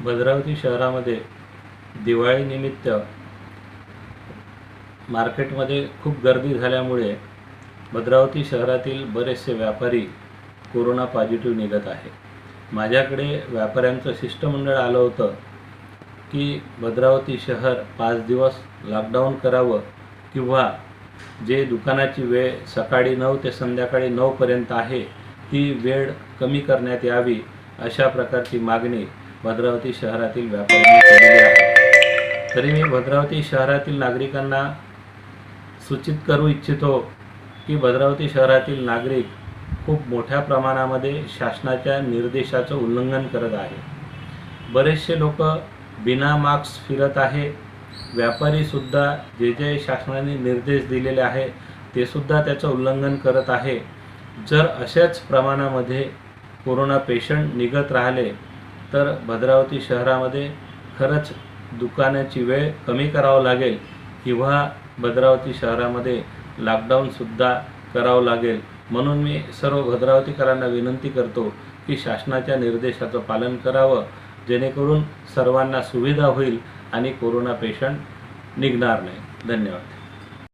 भद्रावती शहरामध्ये दिवाळीनिमित्त मार्केटमध्ये खूप गर्दी झाल्यामुळे भद्रावती शहरातील बरेचसे व्यापारी कोरोना पॉझिटिव्ह निघत आहे. माझ्याकडे व्यापाऱ्यांचं शिष्टमंडळ आलं होतं की भद्रावती शहर पाच दिवस लॉकडाऊन करावं किंवा जे दुकानाची वेळ सकाळी नऊ ते संध्याकाळी नऊपर्यंत आहे ती वेळ कमी करण्यात यावी अशा प्रकारची मागणी भद्रावती शहरातील व्यापाऱ्यांनी केलेली आहे. तरी मी भद्रावती शहरातील नागरिकांना सूचित करू इच्छितो की भद्रावती शहरातील नागरिक खूप मोठ्या प्रमाणामध्ये शासनाच्या निर्देशाचं उल्लंघन करत आहे. बरेचसे लोक बिना मास्क फिरत आहे. व्यापारीसुद्धा जे जे शासनाने निर्देश दिलेले आहे ते सुद्धा त्याचं उल्लंघन करत आहे. जर अशाच प्रमाणामध्ये कोरोना पेशंट निघत राहिले तर भद्रावती शहरामध्ये खरंच दुकानाची वेळ कमी करावं लागेल किंवा भद्रावती शहरामध्ये लॉकडाऊनसुद्धा करावं लागेल. म्हणून मी सर्व भद्रावतीकरांना विनंती करतो की शासनाच्या निर्देशाचं पालन करावं जेणेकरून सर्वांना सुविधा होईल आणि कोरोना पेशंट निघणार नाही. धन्यवाद.